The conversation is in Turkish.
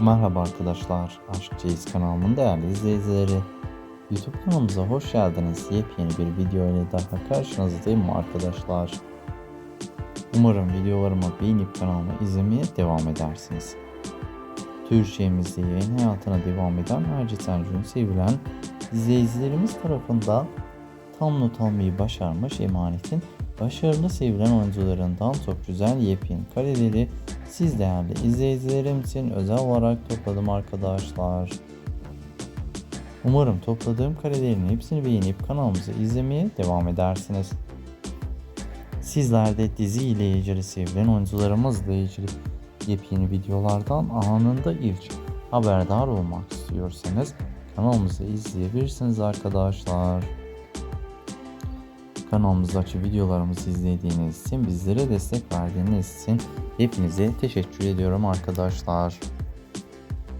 Merhaba arkadaşlar, Aşkçıyız kanalımın değerli izleyicileri. YouTube kanalımıza hoş geldiniz. Yepyeni bir video ile daha karşınızdayım arkadaşlar. Umarım videolarımı beğenip kanalımı izlemeye devam edersiniz. Türkçemizde yayın hayatına devam eden Ercet Ercü'nün sevilen izleyicilerimiz tarafından tam not almayı başarmış Emanet'in başarılı sevilen oyuncularından çok güzel yepyeni kareleri siz değerli izleyicilerim için özel olarak topladım arkadaşlar. Umarım topladığım karelerin hepsini beğenip kanalımızı izlemeye devam edersiniz. Sizler de dizi ile ilgili sevilen oyuncularımızla ilgili yepyeni videolardan anında ilk haberdar olmak istiyorsanız kanalımızı izleyebilirsiniz arkadaşlar. Kanalımızdaki videolarımızı izlediğiniz için bizlere destek verdiğiniz için hepinize teşekkür ediyorum arkadaşlar.